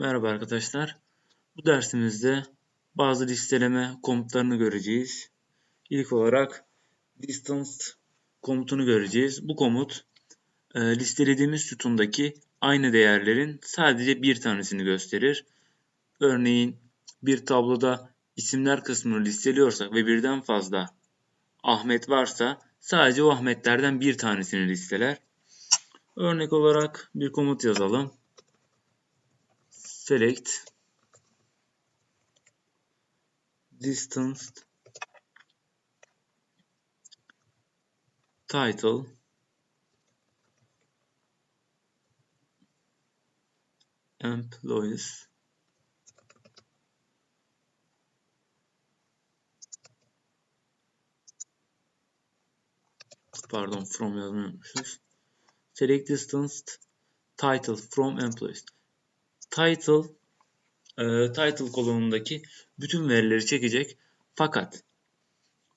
Merhaba arkadaşlar. Bu dersimizde bazı listeleme komutlarını göreceğiz. İlk olarak distance komutunu göreceğiz. Bu komut e, listelediğimiz sütundaki aynı değerlerin sadece bir tanesini gösterir. Örneğin bir tabloda isimler kısmını listeliyorsak ve birden fazla Ahmet varsa sadece o Ahmetlerden bir tanesini listeler. Örnek olarak bir komut yazalım. Select. Distance title. Employees. Pardon from yazmayı unutmuşuz. Select distance title from employees. Title e, title kolonundaki bütün verileri çekecek. Fakat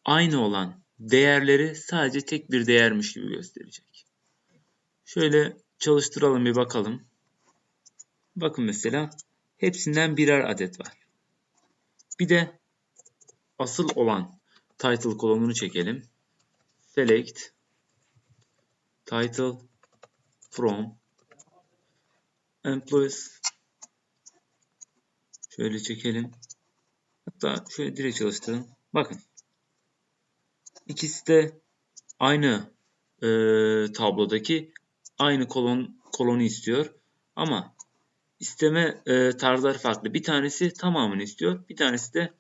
aynı olan değerleri sadece tek bir değermiş gibi gösterecek. Şöyle çalıştıralım bir bakalım. Bakın mesela hepsinden birer adet var. Bir de asıl olan title kolonunu çekelim. Select title from employees şöyle çekelim. Hatta şöyle direkt çalıştıralım. Bakın. İkisi de aynı e, tablodaki aynı kolon kolonu istiyor. Ama isteme e, tarzları farklı. Bir tanesi tamamını istiyor. Bir tanesi de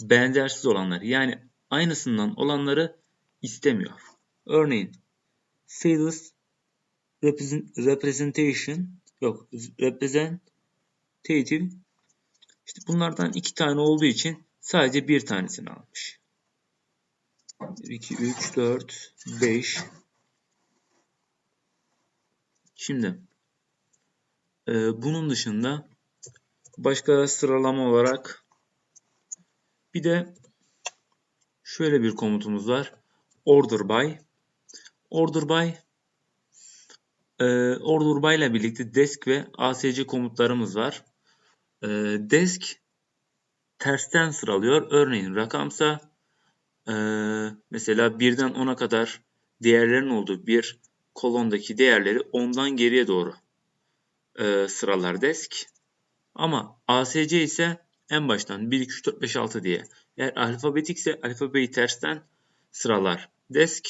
benzersiz olanları. Yani aynısından olanları istemiyor. Örneğin sales representation yok representative işte bunlardan iki tane olduğu için sadece bir tanesini almış. 1, 2, 3, 4, 5. Şimdi e, bunun dışında başka sıralama olarak bir de şöyle bir komutumuz var. Order by. Order by e, Order by ile birlikte desk ve ASC komutlarımız var. E, desk tersten sıralıyor. Örneğin rakamsa e, mesela birden 10'a kadar değerlerin olduğu bir kolondaki değerleri ondan geriye doğru e, sıralar desk. Ama ASC ise en baştan 1, 2, 3, 4, 5, 6 diye. Eğer alfabetik ise alfabeyi tersten sıralar desk.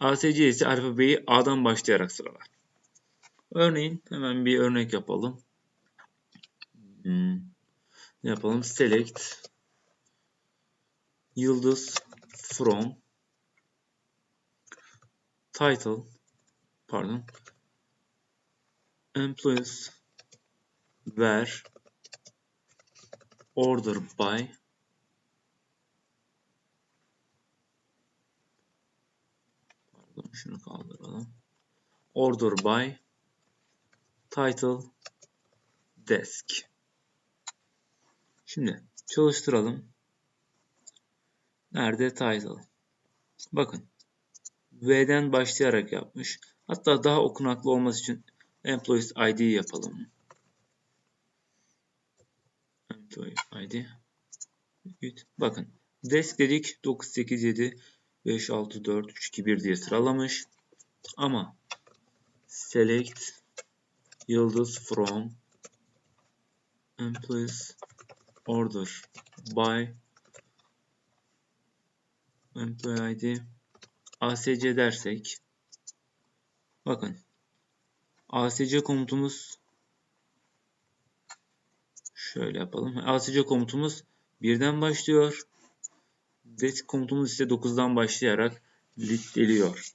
ASC ise alfabeyi A'dan başlayarak sıralar. Örneğin hemen bir örnek yapalım. Hmm. Ne yapalım? Select. Yıldız. From. Title. Pardon. Employees. Where order by. Pardon şunu kaldıralım. Order by. Title. Desk Şimdi çalıştıralım. Nerede title? Bakın. V'den başlayarak yapmış. Hatta daha okunaklı olması için employees ID yapalım. Employee ID. Bakın. Desk dedik 987 5 6 4 3 2 1 diye sıralamış. Ama select yıldız from employees order by employee ID ASC dersek bakın ASC komutumuz şöyle yapalım. ASC komutumuz birden başlıyor. Desk komutumuz ise 9'dan başlayarak listeliyor.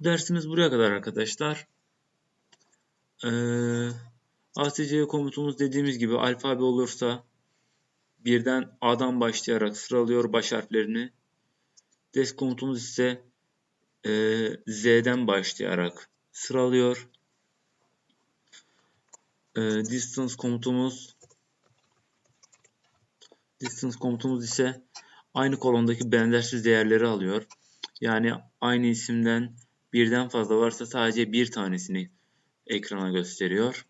Dersimiz buraya kadar arkadaşlar. Ee, ASC komutumuz dediğimiz gibi alfabe olursa birden A'dan başlayarak sıralıyor baş harflerini. Des komutumuz ise e, Z'den başlayarak sıralıyor. E, distance komutumuz distance komutumuz ise aynı kolondaki benzersiz değerleri alıyor. Yani aynı isimden birden fazla varsa sadece bir tanesini ekrana gösteriyor.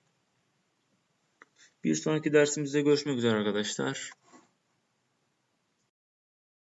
Bir sonraki dersimizde görüşmek üzere arkadaşlar.